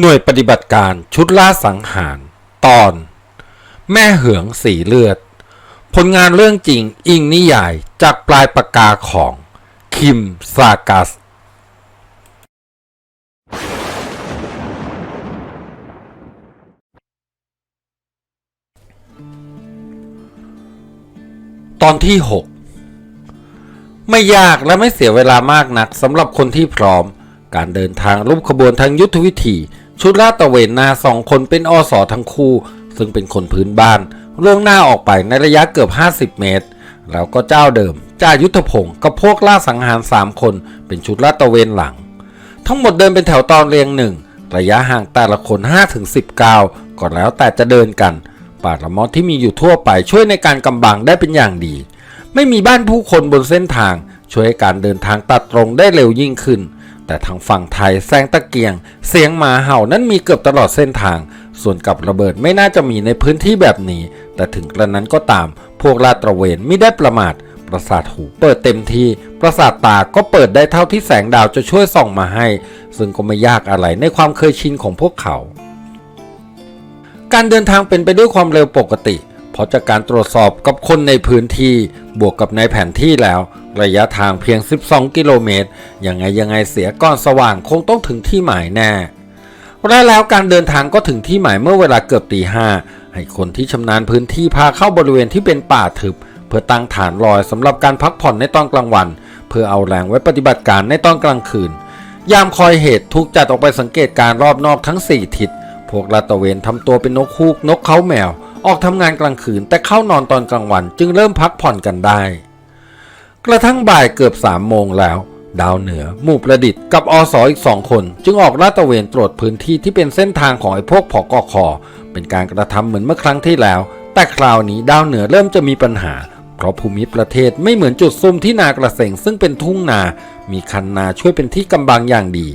หน่วยปฏิบัติการชุดล่าสังหาร ตอน แม่เหืองสีเลือด ผลงานเรื่องจริงอิงนิยายจากปลายปากกาของ คิมซากัส ตอนที่ 6 ไม่ยากและไม่เสียเวลามากนักสำหรับคนที่พร้อมการเดินทางรูปขบวนทางยุทธวิธี ชุดลาดตระเวนนาสองคนเป็นอสอทั้งคู่ ซึ่งเป็นคนพื้นบ้านล่วงหน้าออกไปในระยะเกือบ 50 เมตร แล้วก็เจ้าเดิมจ่ายุทธพงศ์กับพวกล่าสังหาร 3 คน เป็นชุดลาดตระเวนหลัง ทั้งหมดเดินเป็นแถวตอนเรียงหนึ่งระยะห่างแต่ละคน 5-10ก้าวก็แล้วแต่จะเดินกันป่าละมอที่มีอยู่ทั่วไปช่วยในการกำบังได้เป็นอย่างดี ไม่มีบ้านผู้คนบนเส้นทางช่วยให้การเดินทางตัดตรงได้เร็วยิ่งขึ้น แต่ทางฝั่งไทยแซงตะเกียง เสียงหมาเห่านั้นมีเกือบตลอดเส้นทาง ส่วนกับระเบิดไม่น่าจะมีในพื้นที่แบบนี้ แต่ถึงกระนั้นก็ตาม พวกลาดตระเวนไม่ได้ประมาท ประสาทหูเปิดเต็มที่ ประสาทตาก็เปิดได้เท่าที่แสงดาวจะช่วยส่องมาให้ ซึ่งก็ไม่ยากอะไรในความเคยชินของพวกเขา การเดินทางเป็นไปด้วยความเร็วปกติเพราะจากการตรวจสอบกับคนในพื้นที่บวกกับในแผนที่แล้ว ระยะทางเพียง 12 กิโลเมตร ยังไงยังไงเสียก่อนสว่างคงต้องถึงที่หมายแน่และแล้วการเดินทางก็ถึงที่หมายเมื่อเวลาเกือบตีห้าให้คนที่ชำนาญพื้นที่พาเข้าบริเวณที่เป็นป่าทึบ เพื่อตั้งฐานลอยสำหรับการพักผ่อนในตอนกลางวัน เพื่อเอาแรงไว้ปฏิบัติการในตอนกลางคืน ยามคอยเหตุถูกจัดออกไปสังเกตการรอบนอกทั้ง 4 ทิศพวกลาตะเวนทำตัวเป็นนกฮูกนกเขาแมว ออกทำงานกลางคืนแต่เข้านอนตอนกลางวันจึงเริ่มพักผ่อนกันได้ กระทั่งบ่ายเกือบสามโมงแล้ว ดาวเหนือหมู่ประดิษฐ์กับอสออีกสองคน จึงออกลาดตระเวนตรวจพื้นที่ที่เป็นเส้นทางของไอ้พวกผอกอคอเป็นการกระทำเหมือนเมื่อครั้งที่แล้ว แต่คราวนี้ดาวเหนือเริ่มจะมีปัญหา เพราะภูมิประเทศไม่เหมือนจุดซุ่มที่นากระเสงซึ่งเป็นทุ่งนา มีคันนาช่วยเป็นที่กำบังอย่างดี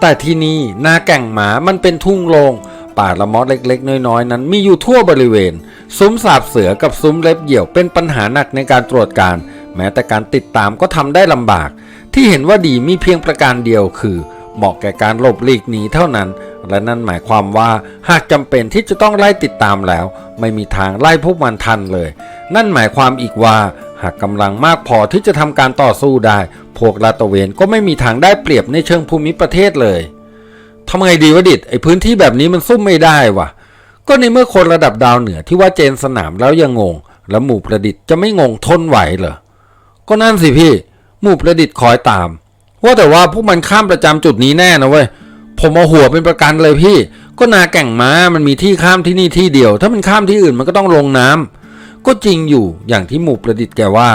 แต่ที่นี่นาแก่งหมามันเป็นทุ่งโลง่ง ป่าละมอดเล็กๆ น้อยๆ นั้นมีอยู่ทั่วบริเวณ ซุ้มสาบเสือกับซุ้มเล็บเหยี่ยวเป็นปัญหาหนักในการตรวจการ แม้แต่การติดตามก็ทำได้ลำบาก ที่เห็นว่าดีมีเพียงประการเดียวคือเหมาะแก่การหลบหลีกหนีเท่านั้น และนั่นหมายความว่าหากจำเป็นที่จะต้องไล่ติดตามแล้ว ไม่มีทางไล่พวกมันทันเลย นั่นหมายความอีกว่า หากกำลังมากพอที่จะทำการต่อสู้ได้ พวกลาตะเวนก็ไม่มีทางได้เปรียบในเชิงภูมิประเทศเลย ทำไงดีวะดิดไอพื้นที่แบบนี้มันซุ่มไม่ได้วะก็ในเมื่อคนระดับดาวเหนือที่ว่าเจนสนามแล้วยังงง แล้วหมู่ประดิษฐ์จะไม่งงทนไหวเหรอก็นั่นสิพี่ หมู่ประดิษฐ์คอยตาม ว่าแต่ว่าพวกมันข้ามประจำจุดนี้แน่นะเว้ยผมเอาหัวเป็นประกันเลยพี่ ก็นาแก่งม้ามันมีที่ข้ามที่นี่ที่เดียว ถ้ามันข้ามที่อื่นมันก็ต้องลงน้ำก็จริงอยู่อย่างที่หมู่ประดิษฐ์แกว่า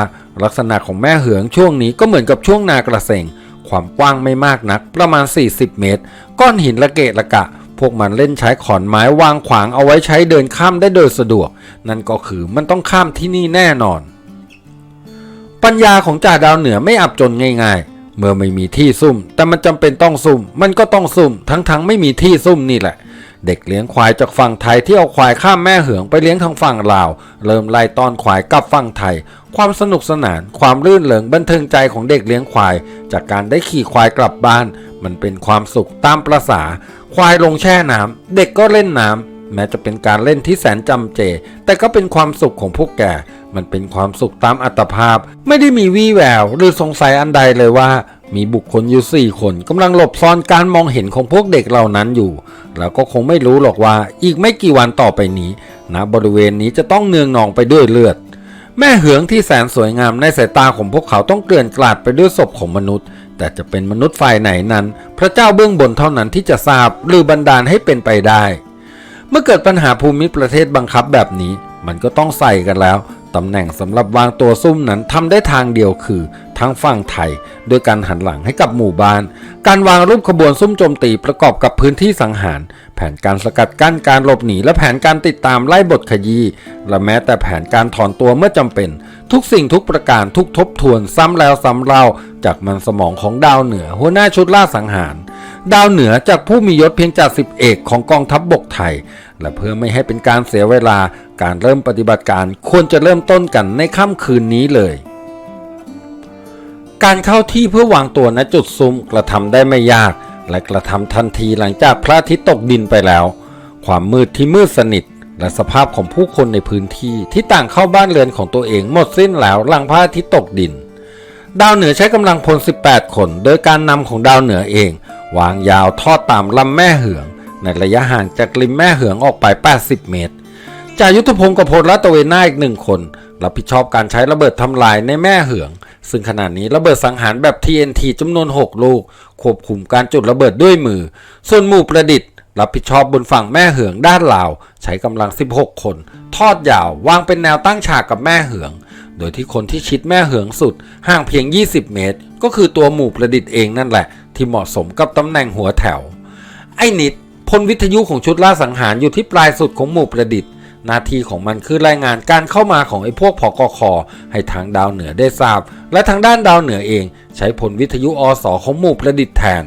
ลักษณะของแม่เหืองช่วงนี้ก็เหมือนกับช่วงนากระเสง ความกว้างไม่มากนักประมาณ 40 เมตร ก้อนหินละเกะละกะ พวกมันเล่นใช้ขอนไม้วางขวางเอาไว้ใช้เดินข้ามได้โดยสะดวก นั่นก็คือมันต้องข้ามที่นี่แน่นอน ปัญญาของจ่าดาวเหนือไม่อับจนง่ายๆ เมื่อไม่มีที่ซุ่ม แต่มันจำเป็นต้องซุ่ม มันก็ต้องซุ่ม ทั้งๆ ไม่มีที่ซุ่มนี่แหละ เด็กเลี้ยงควายจากฝั่งไทยที่เอาควายข้ามแม่เหืองไปเลี้ยงทางฝั่งลาว เริ่มไล่ต้อนควายกลับฝั่งไทย ความสนุกสนาน ความรื่นเริงบันเทิงใจของเด็กเลี้ยงควาย จากการได้ขี่ควายกลับบ้าน มันเป็นความสุขตามประษา ควายลงแช่น้ำเด็กก็เล่นน้ำแม้จะเป็นการเล่นที่แสนจำเจ แต่ก็เป็นความสุขของพวกแกมันเป็นความสุขตามอัตภาพ ไม่ได้มีวี่แววหรือสงสัยอันใดเลยว่า มีบุคคลอยู่สี่คนกำลังหลบซ่อนการมองเห็นของพวกเด็กเหล่านั้นอยู่แล้วก็คงไม่รู้หรอกว่าอีกไม่กี่วันต่อไปนี้ณบริเวณนี้จะต้องเนืองนองไปด้วยเลือด แม่เหืองที่แสนสวยงามในสายตาของพวกเขาต้องเกลื่อนกลาดไปด้วยศพของมนุษย์ แต่จะเป็นมนุษย์ฝ่ายไหนนั้น พระเจ้าเบื้องบนเท่านั้นที่จะทราบหรือบันดาลให้เป็นไปได้ เมื่อเกิดปัญหาภูมิประเทศบังคับแบบนี้ มันก็ต้องใส่กันแล้ว ตำแหน่งสำหรับวางตัวซุ่มนั้นทำได้ทางเดียวคือทางฝั่งไทยโดยการหันหลังให้กับหมู่บ้าน การวางรูปขบวนซุ่มโจมตีประกอบกับพื้นที่สังหาร แผนการสกัดกั้นการหลบหนีและแผนการติดตามไล่บทขยี้และแม้แต่แผนการถอนตัวเมื่อจำเป็น ทุกสิ่งทุกประการทุกทบทวนซ้ำแล้วซ้ำเล่าจากมันสมองของดาวเหนือ หัวหน้าชุดล่าสังหาร ดาวเหนือจากผู้มียศเพียงจ่าสิบเอกของกองทัพบบกไทย และเพื่อไม่ให้เป็นการเสียเวลาการเริ่มปฏิบัติการควรจะเริ่มต้นกันในค่ำคืนนี้เลย การเข้าที่เพื่อวางตัวณจุดซุ่มกระทำได้ไม่ยาก และกระทำทันทีหลังจากพระอาทิตย์ตกดินไปแล้ว ความมืดที่มืดสนิท และสภาพของผู้คนในพื้นที่ที่ต่างเข้าบ้านเรือนของตัวเองหมดสิ้นแล้วหลังพระอาทิตย์ตกดิน ดาวเหนือใช้กำลังพล 18 คน โดยการนำของดาวเหนือเอง วางยาวทอดตามลำแม่เหือง ในระยะห่างจากริมแม่เหืองออกไป 80 เมตรจ่ายุทธพงศ์กับพลรัตเวนหน้าอีกหนึ่งคน รับผิดชอบการใช้ระเบิดทำลายในแม่เหือง ซึ่งขณะนี้ระเบิดสังหารแบบ TNT จำนวน 6 ลูก ควบคุมการจุดระเบิดด้วยมือ ส่วนหมู่ประดิษฐ์ รับผิดชอบบนฝั่งแม่เหืองด้านลาว ใช้กำลัง 16 คน ทอดยาววางเป็นแนวตั้งฉากกับแม่เหือง โดยที่คนที่ชิดแม่เหืองสุด ห่างเพียง 20 เมตร ก็คือตัวหมู่ประดิษฐ์เองนั่นแหละ ที่เหมาะสมกับตำแหน่งหัวแถว ไอ้นิด พลวิทยุของชุดล่าสังหารอยู่ที่ปลายสุดของหมู่ประดิษฐ์ หน้าที่ของมันคือรายงานการเข้ามาของไอ้พวกพกคอให้ทางดาวเหนือได้ทราบ และทางด้านดาวเหนือเอง ใช้ผลวิทยุอสของหมู่ประดิษฐ์แทน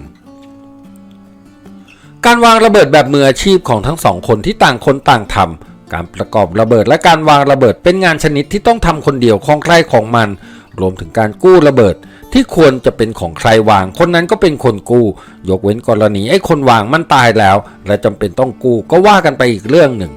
การวางระเบิดแบบมืออาชีพของทั้งสองคนที่ต่างคนต่างทำการประกอบระเบิดและการวางระเบิดเป็นงานชนิดที่ต้องทำคนเดียวของใครของมัน รวมถึงการกู้ระเบิด ที่ควรจะเป็นของใครวาง คนนั้นก็เป็นคนกู้ ยกเว้นกรณีไอ้คนวางมันตายแล้ว และจำเป็นต้องกู้ก็ว่ากันไปอีกเรื่องหนึ่ง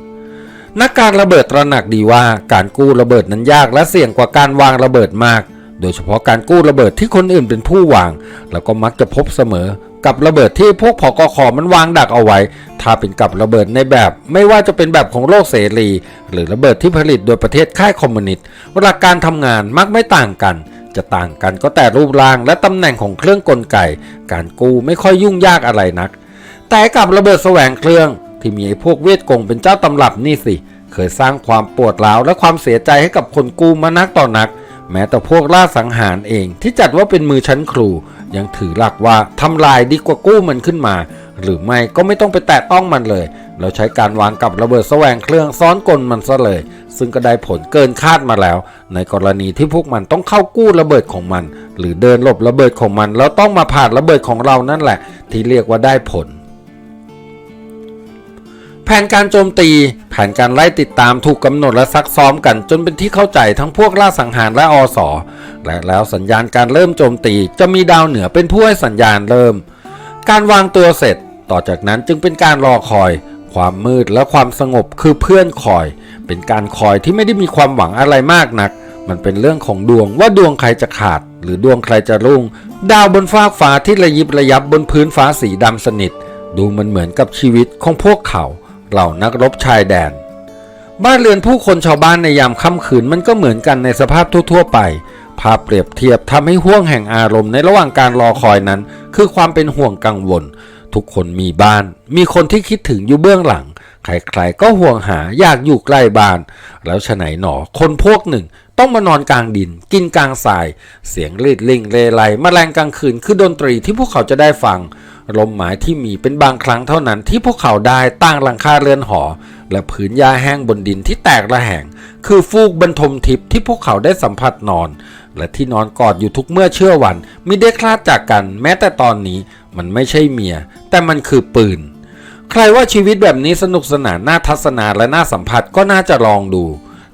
นักการระเบิดตระหนักดีว่าการกู้ระเบิดนั้นยากและเสี่ยงกว่าการวางระเบิดมาก โดยเฉพาะการกู้ระเบิดที่คนอื่นเป็นผู้วาง แล้วก็มักจะพบเสมอ กับระเบิดที่พวกพกคอมันวางดักเอาไว้ ถ้าเป็นกับระเบิดในแบบ ไม่ว่าจะเป็นแบบของโลกเสรี หรือระเบิดที่ผลิตโดยประเทศค่ายคอมมิวนิสต์หลักการทำงานมักไม่ต่างกันจะต่างกันก็แต่รูปร่างและตำแหน่งของเครื่องกลไก การกู้ไม่ค่อยยุ่งยากอะไรนัก แต่กับระเบิดแสวงเครื่อง ที่มีไอ้พวกเวทกงเป็นเจ้าตำรับนี่สิ เคยสร้างความปวดร้าวและความเสียใจให้กับคนกู้มานักต่อนัก แม้แต่พวกล่าสังหารเองที่จัดว่าเป็นมือชั้นครู ยังถือหลักว่าทำลายดีกว่ากู้มันขึ้นมา หรือไม่ก็ไม่ต้องไปแตะต้องมันเลย เราใช้การวางกับระเบิดแสวงเครื่องซ้อนกลมันซะเลย ซึ่งก็ได้ผลเกินคาดมาแล้ว ในกรณีที่พวกมันต้องเข้ากู้ระเบิดของมัน หรือเดินหลบระเบิดของมัน แล้วต้องมาผ่านระเบิดของเรานั่นแหละ ที่เรียกว่าได้ผล แผนการโจมตี แผนการไล่ติดตามถูกกำหนดและซักซ้อมกันจนเป็นที่เข้าใจทั้งพวกล่าสังหารและอสและแล้วสัญญาณการเริ่มโจมตีจะมีดาวเหนือเป็นผู้ให้สัญญาณเริ่ม การวางตัวเสร็จ ต่อจากนั้นจึงเป็นการรอคอย ความมืดและความสงบคือเพื่อนคอย เป็นการคอยที่ไม่ได้มีความหวังอะไรมากนัก มันเป็นเรื่องของดวงว่าดวงใครจะขาด หรือดวงใครจะรุ่ง ดาวบนฟากฟ้าที่ระยิบระยับบนพื้นฟ้าสีดำสนิท ดูมันเหมือนกับชีวิตของพวกเขา เหล่านักรบชายแดน บ้านเรือนผู้คนชาวบ้านในยามค่ำคืนมันก็เหมือนกันในสภาพทั่ว ๆ ไป ภาพเปรียบเทียบทำให้ห่วงแห่งอารมณ์ในระหว่างการรอคอยนั้น คือความเป็นห่วงกังวล ทุกคนมีบ้าน มีคนที่คิดถึงอยู่เบื้องหลัง ใครๆก็ห่วงหาอยากอยู่ใกล้บ้าน แล้วฉไหนหนอคนพวกหนึ่งต้องมานอนกลางดิน กินกลางทราย เสียงรีดลิงเลไลแมลงกลางคืนคือดนตรีที่พวกเขาจะได้ฟัง ลมหมายที่มีเป็นบางครั้งเท่านั้นที่พวกเขาได้ตั้งหลังคาเรือนหอ และผืนหญ้าแห้งบนดินที่แตกระแหง คือฟูกบรรทมทิพย์ที่พวกเขาได้สัมผัสนอน และที่นอนกอดอยู่ทุกเมื่อเชื่อวันมิได้คลาดจากกัน แม้แต่ตอนนี้มันไม่ใช่เมีย แต่มันคือปืน ใครว่าชีวิตแบบนี้สนุกสนานน่าทัศนาและน่าสัมผัสก็น่าจะลองดู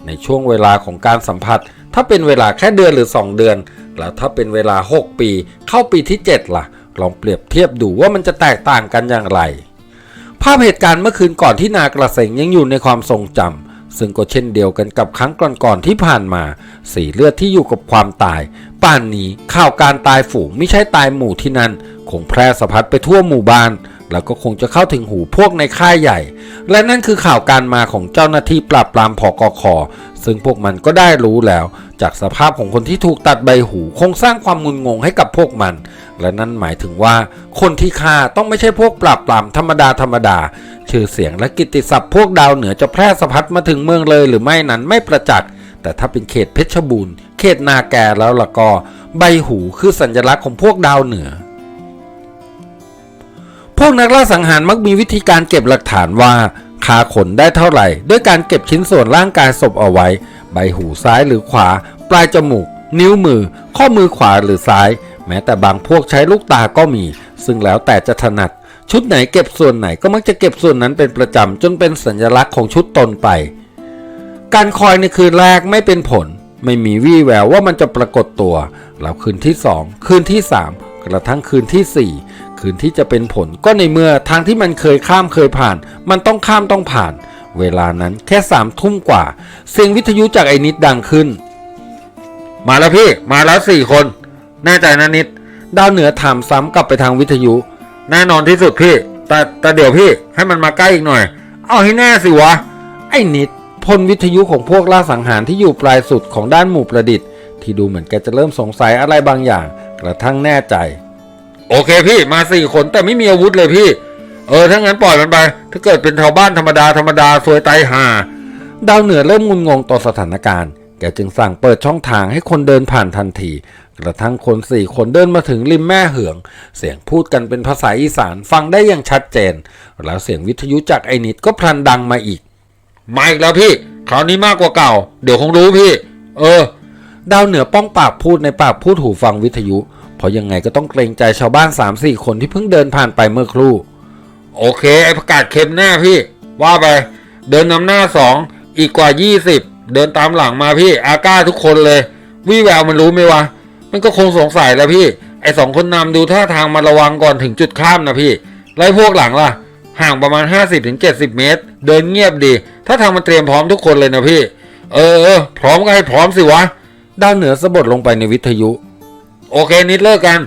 ในช่วงเวลาของการสัมผัส ถ้าเป็นเวลาแค่เดือนหรือ 2 เดือน แล้วถ้าเป็นเวลา 6 ปี เข้าปีที่ 7ล่ะ ลองเปรียบเทียบดูว่ามันจะแตกต่างกันอย่างไร ภาพเหตุการณ์เมื่อคืนก่อนที่นากระเสงยังอยู่ในความทรงจำซึ่งก็เช่นเดียวกันกับครั้งก่อนๆที่ผ่านมา สีเลือดที่อยู่กับความตาย ป่านนี้ข่าวการตายฝูงไม่ใช่ตายหมู่ที่นั่นคงแพร่สะพัดไปทั่วหมู่บ้าน แล้วก็คงจะเข้าถึงหูพวกในค่ายใหญ่ และนั่นคือข่าวการมาของเจ้าหน้าที่ปราบปรามพกคซึ่งพวกมันก็ได้รู้แล้ว จากสภาพของคนที่ถูกตัดใบหูคงสร้างความงุนงงให้กับพวกมัน และนั่นหมายถึงว่า คนที่ฆ่าต้องไม่ใช่พวกปราบปรามธรรมดาธรรมดาชื่อเสียงและกิตติศัพท์พวกดาวเหนือจะแพร่สะพัดมาถึงเมืองเลยหรือไม่นั้นไม่ประจักษ์แต่ถ้าเป็นเขตเพชรบูรณ์ เขตนาแกแล้วล่ะก็ ใบหูคือสัญลักษณ์ของพวกดาวเหนือ พวกนักล่าสังหารมักมีวิธีการเก็บหลักฐานว่าฆ่าคนได้เท่าไหร่ ด้วยการเก็บชิ้นส่วนร่างกายศพเอาไว้ ใบหูซ้ายหรือขวา ปลายจมูก นิ้วมือ ข้อมือขวาหรือซ้าย แม้แต่บางพวกใช้ลูกตาก็มี ซึ่งแล้วแต่จะถนัด ชุดไหนเก็บส่วนไหนก็มักจะเก็บส่วนนั้นเป็นประจำจนเป็นสัญลักษณ์ของชุดตนไป การคอยในคืนแรกไม่เป็นผล ไม่มีวี่แววว่ามันจะปรากฏตัวแล้วคืนที่สองคืนที่สามกระทั่งคืนที่สี่ คืนที่จะเป็นผล ก็ในเมื่อทางที่มันเคยข้ามเคยผ่าน มันต้องข้ามต้องผ่าน เวลานั้นแค่สามทุ่มกว่า เสียงวิทยุจากไอ้นิดดังขึ้น มาแล้วพี่ มาแล้วสี่คน แน่ใจนะนิด ดาวเหนือถามซ้ำกลับไปทางวิทยุ แน่นอนที่สุดพี่ แต่แต่เดี๋ยวพี่ให้มันมาใกล้อีกหน่อย เอาให้แน่สิวะ ไอ้นิดพลวิทยุของพวกล่าสังหารที่อยู่ปลายสุดของด้านหมู่ประดิษฐ์ที่ดูเหมือนแกจะเริ่มสงสัยอะไรบางอย่าง กระทั่งแน่ใจ โอเคพี่มาสี่คนแต่ไม่มีอาวุธเลยพี่ เออถ้างั้นปล่อยมันไป ถ้าเกิดเป็นชาวบ้านธรรมดาธรรมดาซวยไตายห่าดาวเหนือเริ่มงุนงงต่อสถานการณ์ แกจึงสั่งเปิดช่องทางให้คนเดินผ่านทันที กระทั่งคนสี่คนเดินมาถึงริมแม่เหือง เสียงพูดกันเป็นภาษาอีสานฟังได้อย่างชัดเจน แล้วเสียงวิทยุจากไอนิดก็พลันดังมาอีก มาอีกแล้วพี่ คราวนี้มากกว่าเก่า เดี๋ยวคงรู้พี่ เออ ดาวเหนือป้องปากพูดในปากพูดหูฟังวิทยุ เพราะยังไงก็ต้องเกรงใจชาวบ้าน 3-4 คนที่เพิ่งเดินผ่านไปเมื่อครู่ โอเค ไอ้ประกาศเข็มแน่พี่ ว่าไป เดินนำหน้าสองอีกกว่า 20 เดินตามหลังมาพี่ อาก้าทุกคนเลยวิแววมันรู้ไหมวะ มันก็คงสงสัยแล้วพี่ ไอ้สองคนนำดูท่าทางมาระวังก่อนถึงจุดข้ามนะพี่ไล่พวกหลังล่ะ ห่างประมาณ 50-70 เมตร เดินเงียบดี ถ้าทางมันเตรียมพร้อมทุกคนเลยนะพี่ เออเออพร้อมก็ให้พร้อมสิวะดาวเหนือสะบดลงไปในวิทยุ โอเคนิดเลิกกัน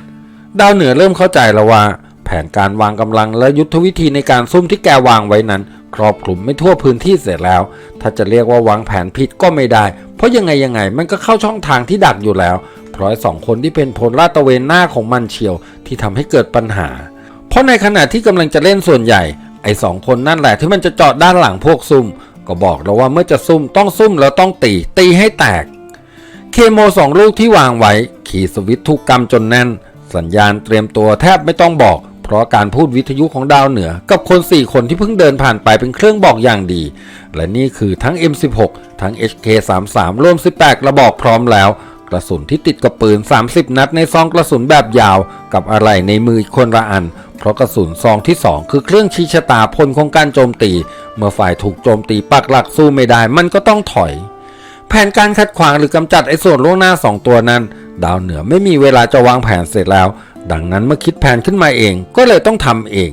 ดาวเหนือเริ่มเข้าใจแล้วว่า แผนการวางกำลังและยุทธวิธีในการซุ่มที่แกวางไว้นั้น ครอบคลุมไม่ทั่วพื้นที่เสร็จแล้ว ถ้าจะเรียกว่าวางแผนผิดก็ไม่ได้ เพราะยังไงยังไงมันก็เข้าช่องทางที่ดักอยู่แล้ว เพราะไอ้สองคนที่เป็นพลลาดตะเวนหน้าของมันเชียวที่ทำให้เกิดปัญหา เพราะในขณะที่กำลังจะเล่นส่วนใหญ่ไอ้สองคนนั่นแหละที่มันจะเจาะด้านหลังพวกซุ่มก็บอกแล้วว่าเมื่อจะซุ่มต้องซุ่มแล้วต้องตี ตีให้แตก เคโมสองลูกที่วางไว้ ขี่สวิตทุกกรรมจนแน่น สัญญาณเตรียมตัวแทบไม่ต้องบอก เพราะการพูดวิทยุของดาวเหนือ กับคน 4 คนที่เพิ่งเดินผ่านไปเป็นเครื่องบอกอย่างดี และนี่คือทั้ง M16 ทั้ง HK33 รวม 18 กระบอกพร้อมแล้ว กระสุนที่ติดกับปืน 30 นัดในซองกระสุนแบบยาว กับอะไรในมือคนละอันเพราะกระสุนซองที่ 2 คือเครื่องชี้ชะตาพลของการโจมตี เมื่อฝ่ายถูกโจมตีปักหลักสู้ไม่ได้มันก็ต้องถอย ผนการขัดขวางหรือกำจัดไอ้ส่วนล่วงหน้า 2 ตัวนั้น ดาวเหนือไม่มีเวลาจะวางแผนเสร็จแล้ว ดังนั้นเมื่อคิดแผนขึ้นมาเองก็เลยต้องทำเอง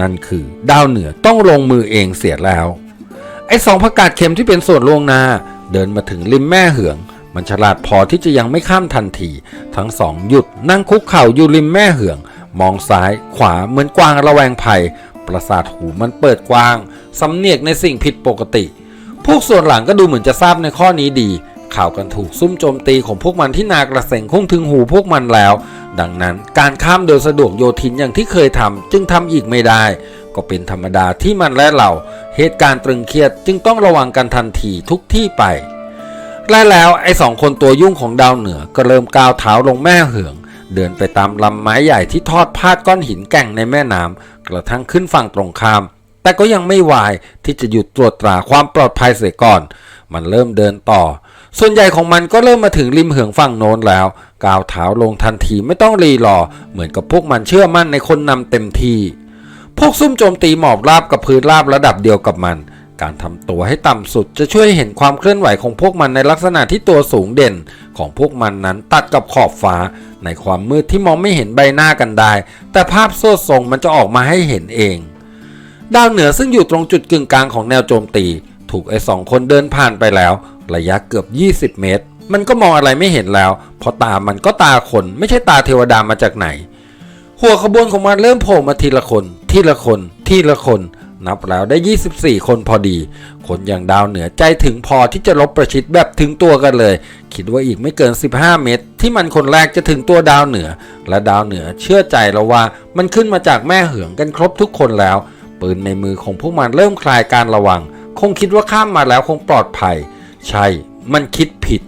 นั่นคือ ดาวเหนือต้องลงมือเองเสียแล้ว ไอ้สองผักกาดเข็มที่เป็นส่วนล่วงหน้า เดินมาถึงริมแม่เหือง มันฉลาดพอที่จะยังไม่ข้ามทันที ทั้งสองหยุดนั่งคุกเข่าอยู่ริมแม่เหือง มองซ้ายขวาเหมือนกวางระแวงภัยประสาทหูมันเปิดกว้างสำเนียกในสิ่งผิดปกติ พวกส่วนหลังก็ดูเหมือนจะทราบในข้อนี้ดี ข่าวกันถูกซุ่มโจมตีของพวกมันที่นากระเสงคงถึงหูพวกมันแล้ว ดังนั้นการข้ามโดยสะดวกโยทินอย่างที่เคยทำจึงทำอีกไม่ได้ ก็เป็นธรรมดาที่มันและเรา เหตุการณ์ตรึงเครียดจึงต้องระวังกันทันทีทุกที่ไปและแล้วไอ้สองคนตัวยุ่งของดาวเหนือก็เริ่มก้าวเท้าลงแม่เหืองเดินไปตามลำไม้ใหญ่ที่ทอดพาดก้อนหินแก่งในแม่น้ำกระทั่งขึ้นฝั่งตรงข้าม แต่ก็ยังไม่วายที่จะหยุดตรวจตราความปลอดภัยเสียก่อน มันเริ่มเดินต่อ ส่วนใหญ่ของมันก็เริ่มมาถึงริมเหืองฝั่งโน้นแล้ว ก้าวเท้าลงทันทีไม่ต้องรีรอ เหมือนกับพวกมันเชื่อมั่นในคนนำเต็มที่ พวกซุ่มโจมตีหมอบราบกับพื้นราบระดับเดียวกับมัน การทำตัวให้ต่ำสุดจะช่วยให้เห็นความเคลื่อนไหวของพวกมันในลักษณะที่ตัวสูงเด่น ของพวกมันนั้นตัดกับขอบฟ้า ในความมืดที่มองไม่เห็นใบหน้ากันได้ แต่ภาพโซ่ทรงมันจะออกมาให้เห็นเอง ดาวเหนือซึ่งอยู่ตรงจุดกึ่งกลางของแนวโจมตี ถูกไอ้สองคนเดินผ่านไปแล้ว ระยะเกือบ 20 เมตร มันก็มองอะไรไม่เห็นแล้ว เพราะตามันก็ตาคนไม่ใช่ตาเทวดามาจากไหน หัวขบวนของมันเริ่มโผล่มาทีละคน ทีละคน ทีละคน นับแล้วได้ 24 คนพอดี คนอย่างดาวเหนือใจถึงพอที่จะลบประชิดแบบถึงตัวกันเลย คิดว่าอีกไม่เกิน 15 เมตร ที่มันคนแรกจะถึงตัวดาวเหนือ และดาวเหนือเชื่อใจแล้วว่า มันขึ้นมาจากแม่เหืองกันครบทุกคนแล้ว ปืนในมือของพวกมันเริ่มคลายการระวัง คงคิดว่าข้ามมาแล้วคงปลอดภัย ใช่ มันคิดผิด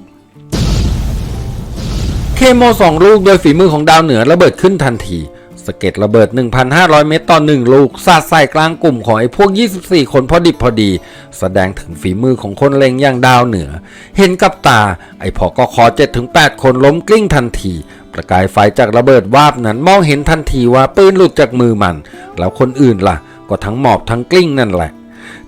เคโมสองลูกโดยฝีมือของดาวเหนือระเบิดขึ้นทันทีสะเก็ดระเบิด 1,500 เมตรต่อ 1 ลูก สาดใส่กลางกลุ่มของไอ้พวก 24 คนพอดิบพอดี แสดงถึงฝีมือของคนเล็งอย่างดาวเหนือ เห็นกับตา ไอ้พอก็ขอ7-8คนล้มกลิ้งทันที ประกายไฟจากระเบิดวาบนั้นมองเห็นทันทีว่าปืนหลุดจากมือมัน แล้วคนอื่นล่ะ ก็ทั้งหมอบทั้งกลิ้งนั่นแหละ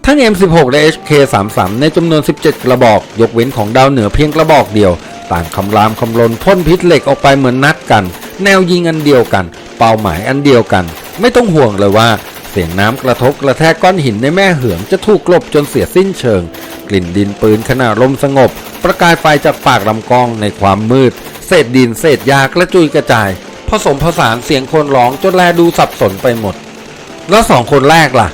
ทั้ง M16 และ HK33 ในจำนวน 17 กระบอก ยกเว้นของดาวเหนือเพียงกระบอกเดียว ต่างคำรามคำลนพ่นพิษเหล็กออกไปเหมือนนัดกัน แนวยิงอันเดียวกัน เป้าหมายอันเดียวกัน ไม่ต้องห่วงเลยว่า เสียงน้ำกระทบกระแทกก้อนหินในแม่เหืองจะถูกกลบจนเสียสิ้นเชิง กลิ่นดินปืนขณะลมสงบ ประกายไฟจากปากลำกองในความมืด เศษดินเศษยากระจุยกระจาย ผสมผสานเสียงคนร้องจนแลดูสับสนไปหมด แล้วสองคนแรกล่ะ